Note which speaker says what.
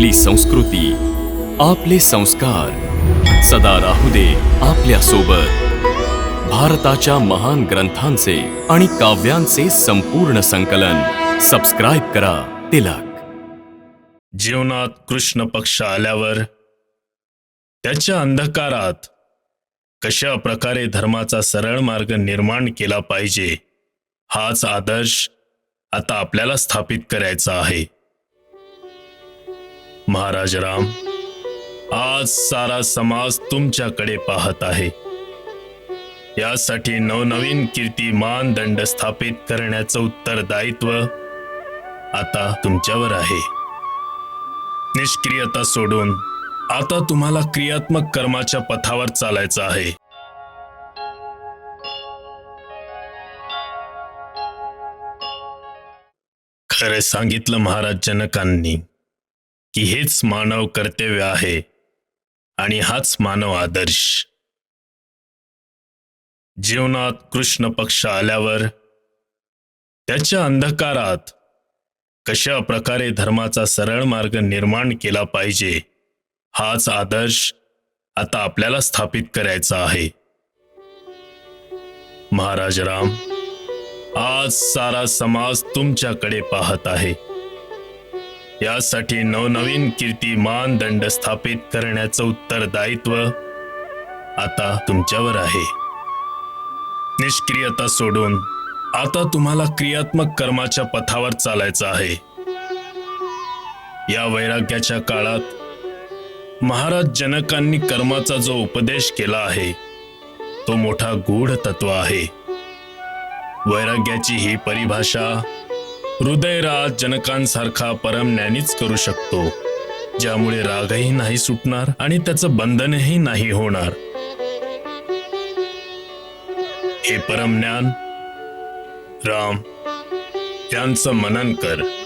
Speaker 1: आपली संस्कृती आपले संस्कार. सदा राहू दे आपल्यासोबत भारताच्या महान ग्रंथांचे आणि काव्यांचे संपूर्ण संकलन. सबस्क्राईब करा तिलक.
Speaker 2: जीवनात कृष्ण पक्ष आल्यावर त्याच्या अंधकारात कशा प्रकारे धर्माचा सरळ मार्ग निर्माण केला पाहिजे हाच आदर्श आता आपल्याला स्थापित करायचा आहे. महाराज राम आज सारा समाज तुमच्याकडे पाहत आहे. यासाठी नवनवीन कीर्ती मानदंड स्थापित करण्याचं उत्तरदायित्व आता तुमच्यावर आहे. निष्क्रियता सोडून आता तुम्हाला क्रियात्मक कर्माच्या पथावर चालायचं आहे. खरे सांगितलं महाराज जनकांनी. की हेच मानव कर्तव्य आहे आणि हाच मानव आदर्श. जीवनात कृष्ण पक्ष आल्यावर त्याच्या अंधकारात कशा प्रकारे धर्माचा सरळ मार्ग निर्माण केला पाहिजे हाच आदर्श आता आपल्याला स्थापित करायचा आहे. महाराज राम आज सारा समाज तुमच्याकडे पाहत आहे. यासाठी नवनवीन कीर्ती मानदंड स्थापित करण्याचं उत्तरदायित्व आता तुमच्यावर आहे. निष्क्रियता सोडून आता तुम्हाला क्रियात्मक कर्माच्या पथावर चालायचं आहे. या वैराग्याच्या काळात महाराज जनकांनी कर्माचा जो उपदेश केला आहे तो मोठा गूढ तत्व आहे. वैराग्याची ही परिभाषा हृदयराज जनकांसारखा परमज्ञानीच करू शकतो. ज्यामुळे रागही नाही सुटणार आणि त्याचं बंधनही नाही होणार. हे परमज्ञान राम यांचं मनन कर.